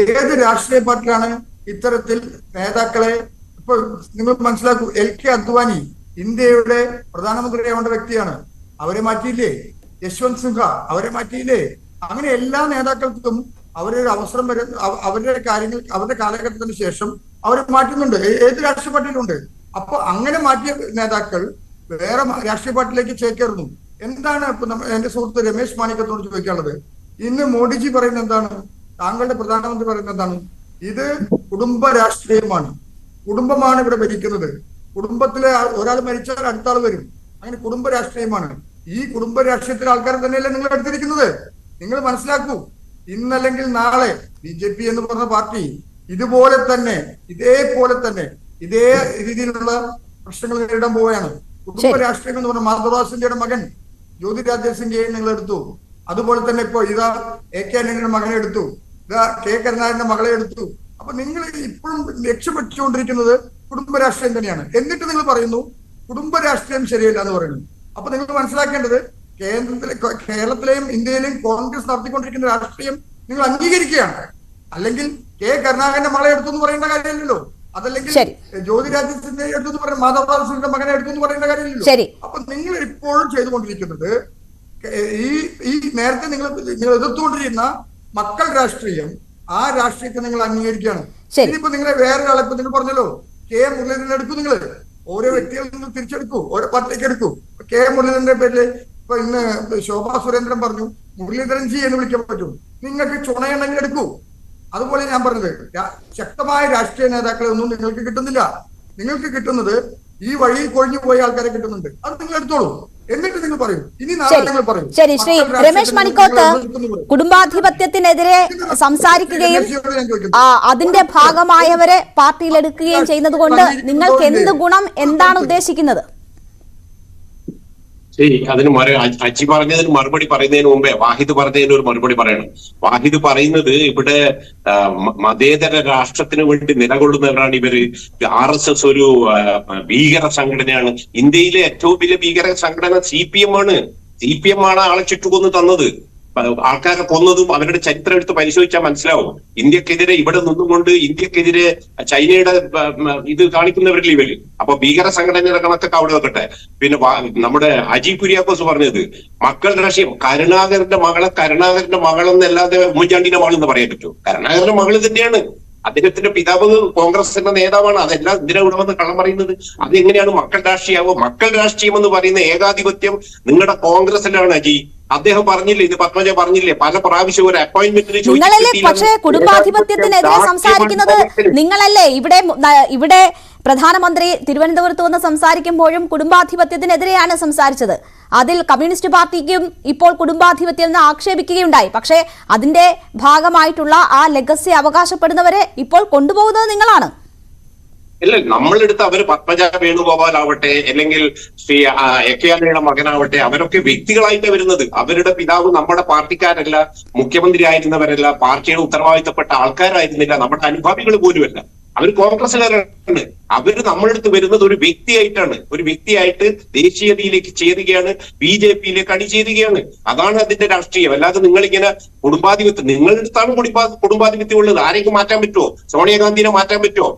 ഏത് രാഷ്ട്രീയ പാർട്ടിയാണ് ഇത്തരത്തിൽ നേതാക്കളെ ഇപ്പൊ നിങ്ങൾ മനസ്സിലാക്കൂ എൽ കെ അദ്വാനി ഇന്ത്യയുടെ പ്രധാനമന്ത്രിയാവേണ്ട വ്യക്തിയാണ്. അവരെ മാറ്റിയില്ലേ? യശ്വന്ത് സിൻഹ അവരെ മാറ്റിയില്ലേ? അങ്ങനെ എല്ലാ നേതാക്കൾക്കും അവരൊരു അവസരം വരെ അവരുടെ കാര്യങ്ങൾ അവരുടെ കാലഘട്ടത്തിന് ശേഷം അവരെ മാറ്റുന്നുണ്ട്. ഏത് രാഷ്ട്രീയ പാർട്ടിയിലുണ്ട്? അപ്പൊ അങ്ങനെ മാറ്റിയ നേതാക്കൾ വേറെ രാഷ്ട്രീയ പാർട്ടിയിലേക്ക് ചേക്കേറുന്നു. എന്താണ് ഇപ്പൊ എന്റെ സുഹൃത്ത് രമേശ് മാണിക്കത്തോട് ചോദിക്കാനുള്ളത്? ഇന്ന് മോഡിജി പറയുന്നത് എന്താണ്? താങ്കളുടെ പ്രധാനമന്ത്രി പറയുന്നത് എന്താണ്? ഇത് കുടുംബ രാഷ്ട്രീയമാണ്. കുടുംബമാണ് ഇവിടെ ഭരിക്കുന്നത്. കുടുംബത്തിലെ ഒരാൾ മരിച്ചാൽ അടുത്ത ആൾ വരും. അങ്ങനെ കുടുംബ രാഷ്ട്രീയമാണ്. ഈ കുടുംബ രാഷ്ട്രീയത്തിലെ ആൾക്കാരെ തന്നെയല്ലേ നിങ്ങൾ എടുത്തിരിക്കുന്നത്? നിങ്ങൾ മനസ്സിലാക്കൂ ഇന്നല്ലെങ്കിൽ നാളെ ബി ജെ പി എന്ന് പറഞ്ഞ പാർട്ടി ഇതുപോലെ തന്നെ ഇതേപോലെ തന്നെ ഇതേ രീതിയിലുള്ള പ്രശ്നങ്ങൾ നേരിടാൻ പോവുകയാണ്. കുടുംബ രാഷ്ട്രീയം എന്ന് പറഞ്ഞ മാധവദാസ് സിന്ധ്യയുടെ മകൻ ജ്യോതിരാജ്യ സിന്ധ്യയെ നിങ്ങൾ എടുത്തു. അതുപോലെ തന്നെ ഇപ്പോ ഇതാ എ കെ ആന്റണിയുടെ മകനെ എടുത്തു. ഇതാ കെ കരുണാകരന്റെ മകളെ എടുത്തു. അപ്പൊ നിങ്ങൾ ഇപ്പോഴും ലക്ഷ്യപ്പെട്ടുകൊണ്ടിരിക്കുന്നത് കുടുംബ രാഷ്ട്രീയം തന്നെയാണ്. എന്നിട്ട് നിങ്ങൾ പറയുന്നു കുടുംബ രാഷ്ട്രീയം ശരിയല്ല എന്ന് പറയുന്നു. അപ്പൊ നിങ്ങൾ മനസ്സിലാക്കേണ്ടത് കേന്ദ്രത്തിലെ കേരളത്തിലെയും ഇന്ത്യയിലെയും കോൺഗ്രസ് നടത്തിക്കൊണ്ടിരിക്കുന്ന രാഷ്ട്രീയം നിങ്ങൾ അംഗീകരിക്കുകയാണ്. അല്ലെങ്കിൽ കെ കരുണാകരന്റെ മകളെ എടുത്തു എന്ന് പറയേണ്ട കാര്യമില്ലല്ലോ. അതല്ലെങ്കിൽ. ജ്യോതിരാജ്യത്തിന്റെ എടുത്തു പറയുന്ന സിംഗിന്റെ മകനെ എടുത്തു എന്ന് പറയേണ്ട കാര്യമില്ലല്ലോ. അപ്പൊ നിങ്ങൾ ഇപ്പോഴും ചെയ്തുകൊണ്ടിരിക്കുന്നത് ഈ ഈ നേരത്തെ നിങ്ങൾ നിങ്ങൾ എതിർത്തുകൊണ്ടിരിക്കുന്ന മക്കൾ രാഷ്ട്രീയം ആ രാഷ്ട്രീയത്തെ നിങ്ങൾ അംഗീകരിക്കുകയാണ്. ഇനിയിപ്പോ നിങ്ങളെ വേറൊരാളെ ഇപ്പൊ നിങ്ങൾ പറഞ്ഞല്ലോ കെ മുരളീധരൻ എടുക്കും നിങ്ങൾ ഓരോ വ്യക്തികളിൽ നിന്ന് തിരിച്ചെടുക്കൂ ഓരോ പാർട്ടിക്ക് എടുക്കൂ. കെ കെ മുരളീധരന്റെ പേരിൽ ഇപ്പൊ ഇന്ന് ശോഭാ സുരേന്ദ്രൻ പറഞ്ഞു മുരളീധരൻ ജി എന്ന് വിളിക്കാൻ പറ്റും. നിങ്ങൾക്ക് ചുണയുണ്ടെങ്കിൽ എടുക്കൂ. അതുപോലെ ഞാൻ പറഞ്ഞത് ശക്തമായ രാഷ്ട്രീയ നേതാക്കളെ ഒന്നും നിങ്ങൾക്ക് കിട്ടുന്നില്ല. നിങ്ങൾക്ക് കിട്ടുന്നത് ഈ വഴിയിൽ കൊഴിഞ്ഞു പോയ ആൾക്കാരെ കിട്ടുന്നുണ്ട്. അത് നിങ്ങൾ എടുത്തോളൂ. എന്നിട്ട് നിങ്ങൾ പറയും. ഇനി ശരി. പറയൂ. ശരി ശ്രീ രമേശ് മണിക്കോത്ത് കുടുംബാധിപത്യത്തിനെതിരെ സംസാരിക്കുകയും അതിന്റെ ഭാഗമായവരെ പാർട്ടിയിലെടുക്കുകയും ചെയ്യുന്നത് കൊണ്ട് നിങ്ങൾക്ക് എന്ത് ഗുണം എന്താണ് ഉദ്ദേശിക്കുന്നത്? ശരി അതിന് അജി പറഞ്ഞതിന് മറുപടി പറയുന്നതിന് മുമ്പേ വാഹിദ് പറഞ്ഞതിന് ഒരു മറുപടി പറയണം. വാഹിദ് പറയുന്നത് ഇവിടെ മതേതര രാഷ്ട്രത്തിന് വേണ്ടി നിലകൊള്ളുന്നവരാണ് ഇവർ. ആർ എസ് എസ് ഒരു ഭീകര സംഘടനയാണ്. ഇന്ത്യയിലെ ഏറ്റവും വലിയ ഭീകര സംഘടന സി പി എം ആണ്. സി പി എം ആണ് ആളെ ചുറ്റുകൊന്ന് തന്നത്. ആൾക്കാരെ കൊന്നതും അവരുടെ ചരിത്രം എടുത്ത് പരിശോധിച്ചാൽ മനസ്സിലാവും. ഇന്ത്യക്കെതിരെ ഇവിടെ നിന്നുകൊണ്ട് ഇന്ത്യക്കെതിരെ ചൈനയുടെ ഇത് കാണിക്കുന്നവരിൽ ഇവർ? അപ്പൊ ഭീകര സംഘടനയുടെ കണക്കൊക്കെ അവിടെ വെക്കട്ടെ. പിന്നെ നമ്മുടെ അജി കുര്യാക്കോസ് പറഞ്ഞത് മക്കൾ രാഷ്ട്രീയം കരുണാകരന്റെ മകളെ കരുണാകരന്റെ മകളെന്നല്ലാതെ ഉമ്മൻചാണ്ടിന്റെ മകളെന്ന് പറയാൻ പറ്റുമോ കരുണാകരന്റെ മകൾ തന്നെയാണ്. അദ്ദേഹത്തിന്റെ പിതാവ് കോൺഗ്രസിന്റെ നേതാവാണ്. അതെല്ലാം ഇതിനെ ഇവിടെ വന്ന് കള്ളം പറയുന്നത്? അതെങ്ങനെയാണ് മക്കൾ രാഷ്ട്രീയമാവോ മക്കൾ രാഷ്ട്രീയം എന്ന് പറയുന്ന ഏകാധിപത്യം നിങ്ങളുടെ കോൺഗ്രസിലാണ് അജി. അദ്ദേഹം പറഞ്ഞില്ലേ ഇത് പത്മജ പറഞ്ഞില്ലേ പല പ്രാവശ്യം ഒരു അപ്പോയിന്റ്മെന്റിന് നിങ്ങളല്ലേ പക്ഷേ കുടുംബാധിപത്യത്തിനെതിരെ സംസാരിക്കുന്നത് നിങ്ങളല്ലേ? ഇവിടെ ഇവിടെ പ്രധാനമന്ത്രി തിരുവനന്തപുരത്ത് വന്ന് സംസാരിക്കുമ്പോഴും കുടുംബാധിപത്യത്തിനെതിരെയാണ് സംസാരിച്ചത്. അതിൽ കമ്മ്യൂണിസ്റ്റ് പാർട്ടിക്കും ഇപ്പോൾ കുടുംബാധിപത്യം എന്ന് ആക്ഷേപിക്കുകയുണ്ടായി. പക്ഷേ അതിന്റെ ഭാഗമായിട്ടുള്ള ആ ലെഗസി അവകാശപ്പെടുന്നവരെ ഇപ്പോൾ കൊണ്ടുപോകുന്നത് നിങ്ങളാണ്. ഇല്ല നമ്മളെടുത്ത് അവർ പത്മജ വേണുഗോപാൽ ആവട്ടെ അല്ലെങ്കിൽ ശ്രീ എ കെ ആന്റണിയുടെ മകനാവട്ടെ അവരൊക്കെ വ്യക്തികളായിട്ട് വരുന്നത്. അവരുടെ പിതാവ് നമ്മുടെ പാർട്ടിക്കാരല്ല മുഖ്യമന്ത്രി ആയിരുന്നവരല്ല പാർട്ടിയുടെ ഉത്തരവാദിത്തപ്പെട്ട ആൾക്കാരായിരുന്നില്ല നമ്മുടെ അനുഭാവികൾ പോലുമല്ല. അവർ കോൺഗ്രസ്സുകാരാണ്. അവർ നമ്മളെടുത്ത് വരുന്നത് ഒരു വ്യക്തിയായിട്ടാണ്. ഒരു വ്യക്തിയായിട്ട് ദേശീയതയിലേക്ക് ചേരുകയാണ് ബി ജെ പിയിലേക്ക് അണിചേരുകയാണ് അതാണ് അതിന്റെ രാഷ്ട്രീയം. അല്ലാതെ നിങ്ങളിങ്ങനെ കുടുംബാധിപത്യം നിങ്ങളുടെ അടുത്താണ് കുടുംബാ കുടുംബാധിപത്യം ഉള്ളത് ആരെങ്കിലും മാറ്റാൻ പറ്റുമോ സോണിയാഗാന്ധിനെ മാറ്റാൻ പറ്റുമോ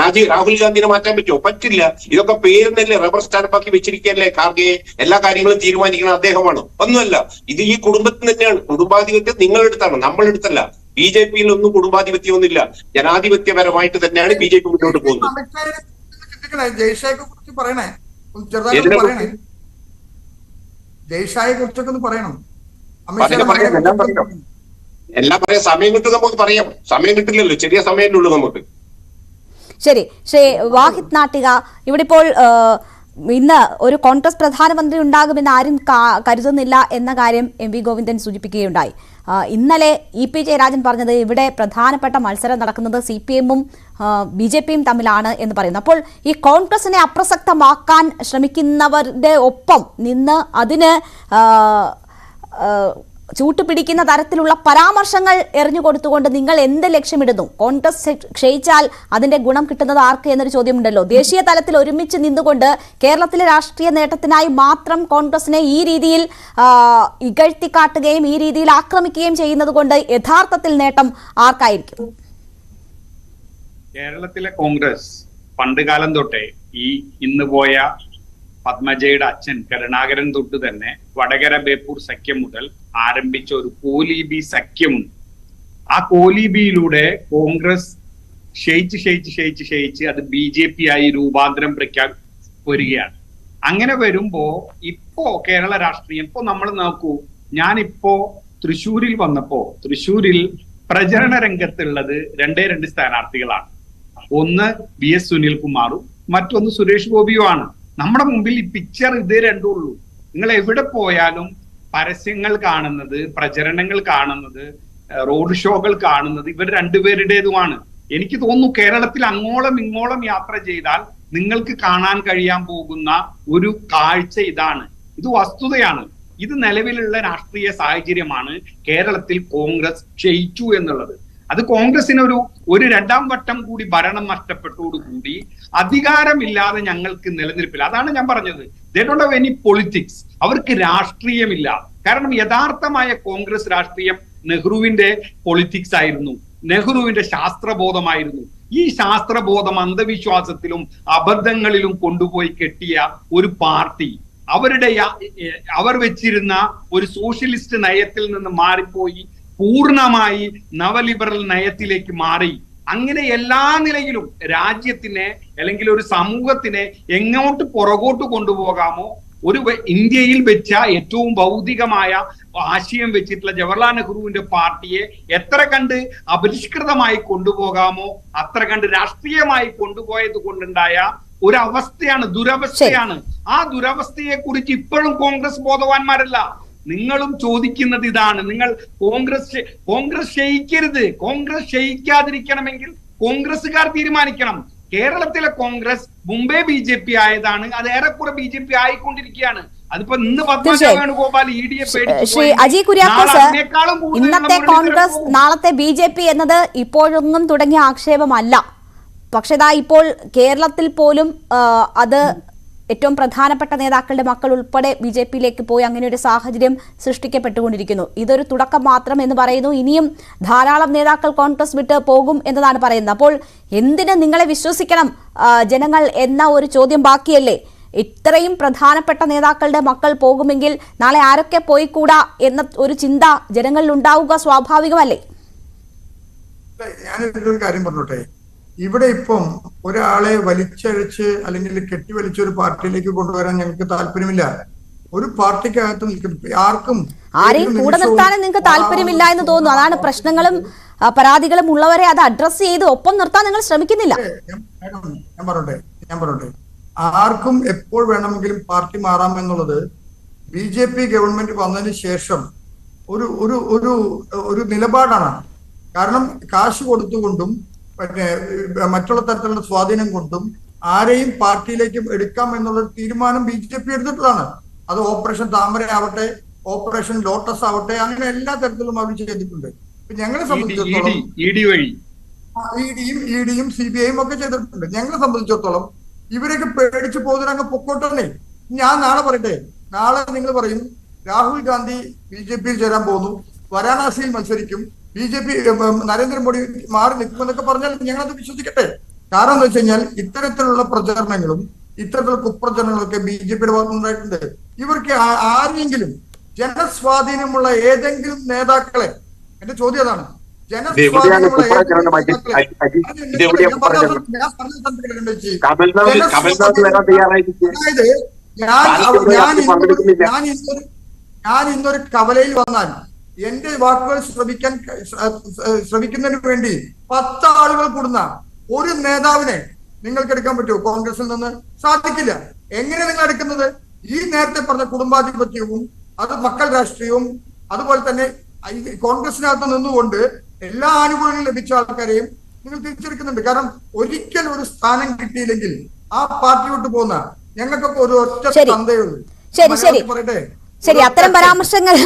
രാജീവ് രാഹുൽ ഗാന്ധിനെ മാറ്റാൻ പറ്റുമോ പറ്റില്ല. ഇതൊക്കെ പേരിനല്ലേ റബ്ബർ സ്റ്റാൻഡപ്പാക്കി വെച്ചിരിക്കല്ലേ കാർഗെ? എല്ലാ കാര്യങ്ങളും തീരുമാനിക്കുന്നത് അദ്ദേഹമാണ്. ഒന്നുമല്ല ഇത് ഈ കുടുംബത്തിന് തന്നെയാണ്. കുടുംബാധിപത്യം നിങ്ങളെടുത്താണ് നമ്മളെടുത്തല്ല ബി ജെ പിയിൽ ഒന്നും കുടുംബാധിപത്യം ഒന്നുമില്ല ജനാധിപത്യപരമായിട്ട് തന്നെയാണ് ബി ജെ പി മുന്നോട്ട് പോകുന്നത്. കുറിച്ച് ചിന്തിക്കണേ ജയ്ഷായെ കുറിച്ച് പറയണേ. ഒന്ന് ചെറുതായിട്ട് ഏതിനെ പറയണേ. ജയ്ഷായെ കുറിച്ചൊക്കെ ഒന്ന് പറയണം. പറയാം, പറയാം, എല്ലാം പറയാം. എല്ലാം പറയാം. സമയം കിട്ടും നമുക്ക് പറയാം. സമയം കിട്ടില്ലല്ലോ. ചെറിയ സമയമല്ലേ ഉള്ളൂ നമുക്ക്. ശരി. ശ്രീ വാഹിദ് നാട്ടിക ഇവിടെ ഇപ്പോൾ ഇന്ന് ഒരു കോൺഗ്രസ് പ്രധാനമന്ത്രി ഉണ്ടാകുമെന്ന് ആരും കരുതുന്നില്ല എന്ന കാര്യം എം വി ഗോവിന്ദൻ സൂചിപ്പിക്കുകയുണ്ടായി. ഇന്നലെ ഇ പി ജയരാജൻ പറഞ്ഞത് ഇവിടെ പ്രധാനപ്പെട്ട മത്സരം നടക്കുന്നത് സി പി എമ്മും ബി ജെ പിയും തമ്മിലാണ് എന്ന് പറയുന്നു. അപ്പോൾ ഈ കോൺഗ്രസിനെ അപ്രസക്തമാക്കാൻ ശ്രമിക്കുന്നവരുടെ ഒപ്പം നിന്ന് അതിന് ചൂട്ടുപിടിക്കുന്ന തരത്തിലുള്ള പരാമർശങ്ങൾ എറിഞ്ഞു കൊടുത്തുകൊണ്ട് നിങ്ങൾ എന്ത് ലക്ഷ്യമിടുന്നു? കോൺഗ്രസ് ക്ഷയിച്ചാൽ അതിന്റെ ഗുണം കിട്ടുന്നത് ആർക്ക് എന്നൊരു ചോദ്യമുണ്ടല്ലോ. ദേശീയ തലത്തിൽ ഒരുമിച്ച് നിന്നുകൊണ്ട് കേരളത്തിലെ രാഷ്ട്രീയ നേട്ടത്തിനായി മാത്രം കോൺഗ്രസിനെ ഈ രീതിയിൽ ഇകഴ്ത്തിക്കാട്ടുകയും ഈ രീതിയിൽ ആക്രമിക്കുകയും ചെയ്യുന്നത് കൊണ്ട് യഥാർത്ഥത്തിൽ നേട്ടം ആർക്കായിരിക്കും? കേരളത്തിലെ കോൺഗ്രസ് പണ്ട് കാലം തൊട്ടേ ഈ ഇന്ന് പോയ പത്മജയുടെ അച്ഛൻ കരുണാകരൻ തൊട്ട് തന്നെ വടകര ബേപ്പൂർ സഖ്യം മുതൽ ആരംഭിച്ച ഒരു കോലിബി സഖ്യമുണ്ട്. ആ കോലീബിയിലൂടെ കോൺഗ്രസ് ക്ഷയിച്ച് ക്ഷയിച്ച് ക്ഷയിച്ച് ക്ഷയിച്ച് അത് ബി ജെ പി ആയി രൂപാന്തരം പ്രഖ്യാ വരികയാണ്. അങ്ങനെ വരുമ്പോ ഇപ്പോ കേരള രാഷ്ട്രീയം ഇപ്പോ നമ്മൾ നോക്കൂ ഞാനിപ്പോ തൃശൂരിൽ വന്നപ്പോ തൃശൂരിൽ പ്രചരണ രംഗത്തുള്ളത് രണ്ടേ രണ്ട് സ്ഥാനാർത്ഥികളാണ്. ഒന്ന് വി എസ് സുനിൽകുമാറും മറ്റൊന്ന് സുരേഷ് ഗോപിയുമാണ്. നമ്മുടെ മുമ്പിൽ ഈ പിക്ചർ ഇതേ രണ്ടേ ഉള്ളൂ. നിങ്ങൾ എവിടെ പോയാലും പരസ്യങ്ങൾ കാണുന്നത് പ്രചരണങ്ങൾ കാണുന്നത് റോഡ് ഷോകൾ കാണുന്നത് ഇവർ രണ്ടുപേരുടേതുമാണ്. എനിക്ക് തോന്നുന്നു കേരളത്തിൽ അങ്ങോളം ഇങ്ങോളം യാത്ര ചെയ്താൽ നിങ്ങൾക്ക് കാണാൻ കഴിയാൻ പോകുന്ന ഒരു കാഴ്ച ഇതാണ്. ഇത് വസ്തുതയാണ്. ഇത് നിലവിലുള്ള രാഷ്ട്രീയ സാഹചര്യമാണ് കേരളത്തിൽ കോൺഗ്രസ് ക്ഷയിച്ചു എന്നുള്ളത്. അത് കോൺഗ്രസിന് ഒരു ഒരു രണ്ടാം വട്ടം കൂടി ഭരണം നഷ്ടപ്പെട്ടോടുകൂടി അധികാരമില്ലാതെ ഞങ്ങൾക്ക് നിലനിൽപ്പില്ല. അതാണ് ഞാൻ പറഞ്ഞത്. ദേ എനി പൊളിറ്റിക്സ് അവർക്ക് രാഷ്ട്രീയമില്ല. കാരണം യഥാർത്ഥമായ കോൺഗ്രസ് രാഷ്ട്രീയം നെഹ്റുവിന്റെ പൊളിറ്റിക്സ് ആയിരുന്നു. നെഹ്റുവിന്റെ ശാസ്ത്രബോധമായിരുന്നു. ഈ ശാസ്ത്രബോധം അന്ധവിശ്വാസത്തിലും അബദ്ധങ്ങളിലും കൊണ്ടുപോയി കെട്ടിയ ഒരു പാർട്ടി അവരുടെ അവർ വെച്ചിരുന്ന ഒരു സോഷ്യലിസ്റ്റ് നയത്തിൽ നിന്ന് മാറിപ്പോയി പൂർണമായി നവലിബറൽ നയത്തിലേക്ക് മാറി. അങ്ങനെ എല്ലാ നിലയിലും രാജ്യത്തിനെ അല്ലെങ്കിൽ ഒരു സമൂഹത്തിനെ എങ്ങോട്ട് പുറകോട്ട് കൊണ്ടുപോകാമോ ഒരു ഇന്ത്യയിൽ വെച്ച ഏറ്റവും ഭൗതികമായ ആശയം വെച്ചിട്ടുള്ള ജവഹർലാൽ നെഹ്റുവിന്റെ പാർട്ടിയെ എത്ര കണ്ട് അപരിഷ്കൃതമായി കൊണ്ടുപോകാമോ അത്ര കണ്ട് രാഷ്ട്രീയമായി കൊണ്ടുപോയത് കൊണ്ടുണ്ടായ ഒരു അവസ്ഥയാണ് ദുരവസ്ഥയാണ് ആ ദുരവസ്ഥയെ കുറിച്ച് ഇപ്പോഴും കോൺഗ്രസ് ബോധവാന്മാരല്ല. നിങ്ങളും ചോദിക്കുന്നത് ഇതാണ്. നിങ്ങൾ കോൺഗ്രസ് കോൺഗ്രസ് ക്ഷയിക്കരുത്. കോൺഗ്രസ് ക്ഷയിക്കാതിരിക്കണമെങ്കിൽ കോൺഗ്രസ്സുകാർ തീരുമാനിക്കണം. കേരളത്തിലെ Congress Mumbai B J P ആയതാണ്. അത് ഏറെക്കുറെ ബി ജെ പി ആയിക്കൊണ്ടിരിക്കുകയാണ്. അതിപ്പോ ഇന്ന് പത്മജ തീർച്ചയായും. Venugopal E D F Shri. Ajay Kuriakose ഇന്നത്തെ കോൺഗ്രസ് നാളത്തെ ബി ജെ പി എന്നത് ഇപ്പോഴൊന്നും തുടങ്ങിയ ആക്ഷേപമല്ല. പക്ഷെ ഇതാ ഇപ്പോൾ കേരളത്തിൽ പോലും അത് ഏറ്റവും പ്രധാനപ്പെട്ട നേതാക്കളുടെ മക്കൾ ഉൾപ്പെടെ ബി ജെ പിയിലേക്ക് പോയി അങ്ങനെ ഒരു സാഹചര്യം സൃഷ്ടിക്കപ്പെട്ടുകൊണ്ടിരിക്കുന്നു. ഇതൊരു തുടക്കം മാത്രം എന്ന് പറയുന്നു. ഇനിയും ധാരാളം നേതാക്കൾ കോൺഗ്രസ് വിട്ട് പോകും എന്നതാണ് പറയുന്നത്. അപ്പോൾ എന്തിന് നിങ്ങളെ വിശ്വസിക്കണം? ജനങ്ങൾ എന്ന ഒരു ചോദ്യം ബാക്കിയല്ലേ? ഇത്രയും പ്രധാനപ്പെട്ട നേതാക്കളുടെ മക്കൾ പോകുമെങ്കിൽ നാളെ ആരൊക്കെ പോയിക്കൂടാ എന്ന ഒരു ചിന്ത ജനങ്ങളിൽ ഉണ്ടാവുക സ്വാഭാവികമല്ലേ? ഞാനൊരു കാര്യം പറഞ്ഞോട്ടെ. ഇവിടെ ഇപ്പം ഒരാളെ വലിച്ചഴച്ച് അല്ലെങ്കിൽ കെട്ടി വലിച്ച ഒരു പാർട്ടിയിലേക്ക് കൊണ്ടുവരാൻ ഞങ്ങൾക്ക് താല്പര്യമില്ല. ഒരു പാർട്ടിക്കകത്ത് നിൽക്കുന്ന ആർക്കും ആരെയും കൂടെ നിർത്താനും നിങ്ങൾക്ക് താല്പര്യമില്ല എന്ന് തോന്നുന്നു. അതാണ് പ്രശ്നങ്ങളും പരാതികളും ഉള്ളവരെ അത് അഡ്രസ് ചെയ്ത് ഒപ്പം നിർത്താൻ നിങ്ങൾ ശ്രമിക്കുന്നില്ല. ഞാൻ പറയട്ടെ ഞാൻ പറയട്ടെ. ആർക്കും എപ്പോൾ വേണമെങ്കിലും പാർട്ടി മാറാം എന്നുള്ളത് ബി ജെ പി ഗവൺമെന്റ് വന്നതിന് ശേഷം ഒരു ഒരു ഒരു നിലപാടാണ്. കാരണം കാശ് കൊടുത്തുകൊണ്ടും പിന്നെ മറ്റുള്ള തരത്തിലുള്ള സ്വാധീനം കൊണ്ടും ആരെയും പാർട്ടിയിലേക്കും എടുക്കാം എന്നുള്ള തീരുമാനം ബി ജെ പി എടുത്തിട്ടുള്ളതാണ്. അത് ഓപ്പറേഷൻ താമര ആവട്ടെ ഓപ്പറേഷൻ ലോട്ടസ് ആവട്ടെ അങ്ങനെ എല്ലാ തരത്തിലും അവർ ചെയ്തിട്ടുണ്ട്. ഞങ്ങളെ സംബന്ധിച്ചിടത്തോളം ഇ ഡിയും സി ബി ഐയും ഒക്കെ ചെയ്തിട്ടുണ്ട്. ഞങ്ങളെ സംബന്ധിച്ചിടത്തോളം ഇവരൊക്കെ പേടിച്ചു പോകുന്ന അങ്ങ് പൊക്കോട്ടെ ഞാൻ നാളെ പറയട്ടെ. നാളെ നിങ്ങൾ പറയും രാഹുൽ ഗാന്ധി ബി ജെ പിയിൽ ചേരാൻ പോകുന്നു. വാരാണസിയിൽ മത്സരിക്കും. ബി ജെ പി നരേന്ദ്രമോദി മാറി നിൽക്കുമെന്നൊക്കെ പറഞ്ഞാൽ ഞങ്ങളത് വിശ്വസിക്കട്ടെ. കാരണം എന്ന് വെച്ച് കഴിഞ്ഞാൽ ഇത്തരത്തിലുള്ള പ്രചരണങ്ങളും ഇത്തരത്തിലുള്ള കുപ്രചരണങ്ങളൊക്കെ ബി ജെ പിയുടെ ഭാഗത്തുണ്ടായിട്ടുണ്ട് ഇവർക്ക് ആരെങ്കിലും ജനസ്വാധീനമുള്ള ഏതെങ്കിലും നേതാക്കളെ എന്റെ ചോദ്യം അതാണ്. അതായത് ഞാൻ. ഞാൻ ഇന്നൊരു ഞാൻ ഇന്നൊരു കവലയിൽ വന്നാൽ എന്റെ വാക്കുകൾ ശ്രമിക്കാൻ ശ്രമിക്കുന്നതിന് വേണ്ടി പത്ത് ആളുകൾ കൂടുന്ന ഒരു നേതാവിനെ നിങ്ങൾക്ക് എടുക്കാൻ പറ്റുമോ? കോൺഗ്രസിൽ നിന്ന് സാധിക്കില്ല. എങ്ങനെ നിങ്ങൾ എടുക്കുന്നത്? ഈ നേരത്തെ പറഞ്ഞ കുടുംബാധിപത്യവും അത് മക്കൾ രാഷ്ട്രീയവും അതുപോലെ തന്നെ കോൺഗ്രസിനകത്ത് നിന്നുകൊണ്ട് എല്ലാ ആനുകൂല്യങ്ങളും ലഭിച്ച ആൾക്കാരെയും നിങ്ങൾ തിരിച്ചെടുക്കുന്നുണ്ട്. കാരണം ഒരിക്കൽ ഒരു സ്ഥാനം കിട്ടിയില്ലെങ്കിൽ ആ പാർട്ടി വിട്ടു പോകുന്ന ഞങ്ങൾക്കൊക്കെ ഒരു ഒറ്റ ശരി, പറയട്ടെ? ശരി അത്തരം പരാമർശങ്ങൾ.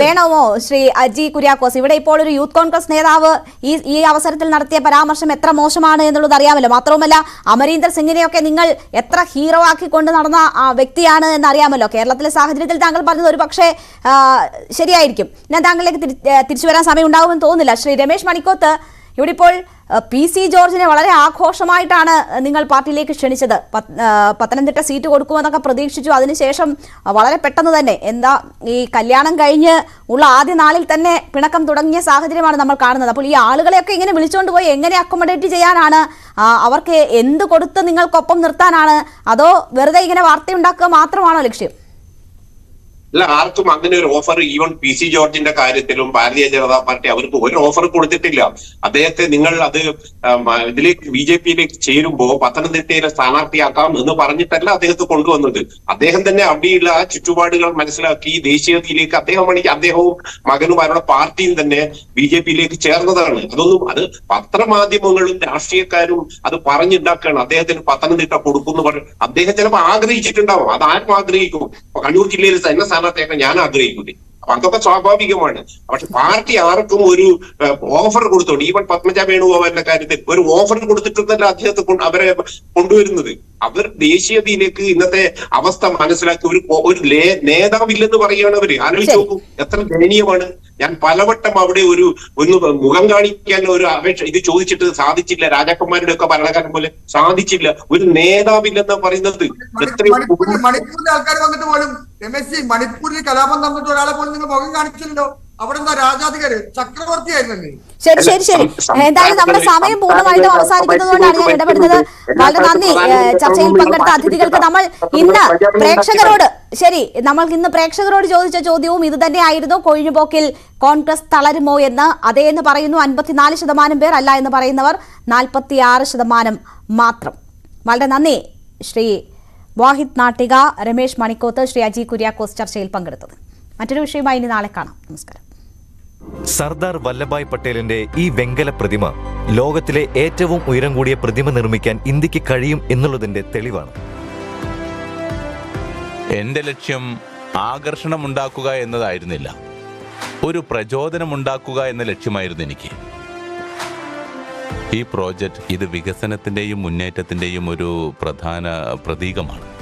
വേണമോ? ശ്രീ അജി കുര്യാക്കോസ് ഇവിടെ ഇപ്പോൾ ഒരു യൂത്ത് കോൺഗ്രസ് നേതാവ് ഈ ഈ അവസരത്തിൽ നടത്തിയ പരാമർശം എത്ര മോശമാണ് എന്നുള്ളത് അറിയാമല്ലോ. മാത്രവുമല്ല അമരീന്ദർ സിംഗിനെയൊക്കെ നിങ്ങൾ എത്ര ഹീറോ ആക്കിക്കൊണ്ട് നടന്ന ആ വ്യക്തിയാണ് എന്ന് അറിയാമല്ലോ കേരളത്തിലെ സാഹചര്യത്തിൽ താങ്കൾ പറഞ്ഞത് ഒരു പക്ഷേ ശരിയായിരിക്കും. ഞാൻ താങ്കളിലേക്ക് തിരിച്ചു വരാൻ സമയം ഉണ്ടാകുമെന്ന് തോന്നുന്നില്ല. ശ്രീ രമേശ് മണിക്കോത്ത് ഇവിടെ ഇപ്പോൾ പി സി ജോർജിനെ വളരെ ആഘോഷമായിട്ടാണ് നിങ്ങൾ പാർട്ടിയിലേക്ക് ക്ഷണിച്ചത്. പത്തനംതിട്ട സീറ്റ് കൊടുക്കുമെന്നൊക്കെ പ്രതീക്ഷിച്ചു. അതിനുശേഷം വളരെ പെട്ടെന്ന് തന്നെ എന്താ ഈ കല്യാണം കഴിഞ്ഞ് ഉള്ള ആദ്യ നാളിൽ തന്നെ പിണക്കം തുടങ്ങിയ സാഹചര്യമാണ് നമ്മൾ കാണുന്നത്. അപ്പോൾ ഈ ആളുകളെയൊക്കെ ഇങ്ങനെ വിളിച്ചുകൊണ്ട് പോയി എങ്ങനെ അക്കോമഡേറ്റ് ചെയ്യാനാണ് അവർക്ക് എന്ത് കൊടുത്ത് നിങ്ങൾക്കൊപ്പം നിർത്താനാണ് അതോ വെറുതെ ഇങ്ങനെ വാർത്തയുണ്ടാക്കുക മാത്രമാണോ ലക്ഷ്യം? അല്ല ആർക്കും അങ്ങനെ ഒരു ഓഫർ ഈവൻ പി സി ജോർജിന്റെ കാര്യത്തിലും ഭാരതീയ ജനതാ പാർട്ടി അവർക്ക് ഒരു ഓഫർ കൊടുത്തിട്ടില്ല. അദ്ദേഹത്തെ നിങ്ങൾ അത് ഇതിലേക്ക് ബി ജെ പിയിലേക്ക് ചേരുമ്പോ പത്തനംതിട്ടയിലെ സ്ഥാനാർത്ഥിയാക്കാം എന്ന് പറഞ്ഞിട്ടല്ല അദ്ദേഹത്തെ കൊണ്ടുവന്നത്. അദ്ദേഹം തന്നെ അവിടെയുള്ള ആ ചുറ്റുപാടുകൾ മനസ്സിലാക്കി ദേശീയതയിലേക്ക് അദ്ദേഹം വേണമെങ്കിൽ അദ്ദേഹവും മകനും അവരുടെ പാർട്ടിയും തന്നെ ബി ജെ പിയിലേക്ക് ചേർന്നതാണ്. അതൊന്നും അത് പത്രമാധ്യമങ്ങളും രാഷ്ട്രീയക്കാരും അത് പറഞ്ഞുണ്ടാക്കുകയാണ്. അദ്ദേഹത്തിന് പത്തനംതിട്ട കൊടുക്കുന്നു പറഞ്ഞു അദ്ദേഹം ചിലപ്പോൾ ആഗ്രഹിച്ചിട്ടുണ്ടാവും. അത് ആരും ആഗ്രഹിക്കും. കണ്ണൂർ ജില്ലയിൽ തന്നെ സ്ഥാനാർത്ഥിയാക്കാൻ ഞാൻ ആഗ്രഹിക്കുന്നത്. അപ്പൊ അതൊക്കെ സ്വാഭാവികമാണ്. പക്ഷെ പാർട്ടി ആർക്കും ഒരു ഓഫർ കൊടുത്തോണ്ട് ഈവൻ പത്മജ വേണുഗോപാലിന്റെ കാര്യത്തിൽ ഒരു ഓഫർ കൊടുത്തിട്ടല്ല അദ്ദേഹത്തെ അവരെ കൊണ്ടുവരുന്നത്. അവർ ദേശീയതയിലേക്ക് ഇന്നത്തെ അവസ്ഥ മനസ്സിലാക്കി ഒരു ഒരു നേതാവില്ലെന്ന് പറയുകയാണ് അവർ. ആലോചിച്ച് നോക്കൂ എത്ര ദയനീയമാണ്. ഞാൻ പലവട്ടം അവിടെ ഒരു ഒന്ന് മുഖം കാണിക്കാൻ ഒരു അപേക്ഷ ഇത് ചോദിച്ചിട്ട് സാധിച്ചില്ല. രാജാക്കന്മാരുടെ ഒക്കെ ഭരണകാലം പോലെ സാധിച്ചില്ല. ഒരു നേതാവില്ലെന്ന് പറയുന്നത്. മണിപ്പൂരിലെ ആൾക്കാർ വന്നിട്ട് പോലും രമേശ് മണിപ്പൂരിൽ കലാപം തന്നിട്ട് ഒരാളെ പോലും നിങ്ങൾ മുഖം കാണിച്ചില്ലല്ലോ. അവിടെ എന്താ രാജാധികാര് ചക്രവർത്തി ആയിരുന്നല്ലേ ശരി ശരി ശരി. എന്തായാലും നമ്മുടെ സമയം പൂർണമായിട്ടും അവസാനിക്കുന്നതുകൊണ്ടാണ് ഞാൻ ഇടപെടുന്നത്. വളരെ നന്ദി ചർച്ചയിൽ പങ്കെടുത്ത അതിഥികൾക്ക് നമ്മൾ ഇന്ന് പ്രേക്ഷകരോട് ശരി നമ്മൾ ഇന്ന് പ്രേക്ഷകരോട് ചോദിച്ച ചോദ്യവും ഇത് തന്നെയായിരുന്നു. കൊഴിഞ്ഞുപോക്കിൽ കോൺഗ്രസ് തളരുമോ എന്ന് അതേ എന്ന് പറയുന്നു. അൻപത്തിനാല് ശതമാനം പേർ അല്ല എന്ന് പറയുന്നവർ നാൽപ്പത്തിയാറ് ശതമാനം മാത്രം. വളരെ നന്ദി ശ്രീ വാഹിദ് നാട്ടിക രമേശ് മണിക്കോത്ത് ശ്രീ അജി കുര്യാക്കോസ് ചർച്ചയിൽ പങ്കെടുത്തത്. മറ്റൊരു വിഷയമായി ഇനി നാളെ കാണാം. നമസ്കാരം. സർദാർ വല്ലഭായ് പട്ടേലിന്റെ ഈ വെങ്കല പ്രതിമ ലോകത്തിലെ ഏറ്റവും ഉയരം കൂടിയ പ്രതിമ നിർമ്മിക്കാൻ ഇന്ത്യയ്ക്ക് കഴിയും എന്നുള്ളതിന്റെ തെളിവാണ്. എന്റെ ലക്ഷ്യം ആകർഷണം ഉണ്ടാക്കുക എന്നതായിരുന്നില്ല. ഒരു പ്രചോദനം ഉണ്ടാക്കുക എന്ന ലക്ഷ്യമായിരുന്നു എനിക്ക്. ഈ പ്രോജക്റ്റ് ഇത് വികസനത്തിന്റെയും മുന്നേറ്റത്തിന്റെയും ഒരു പ്രധാന പ്രതീകമാണ്.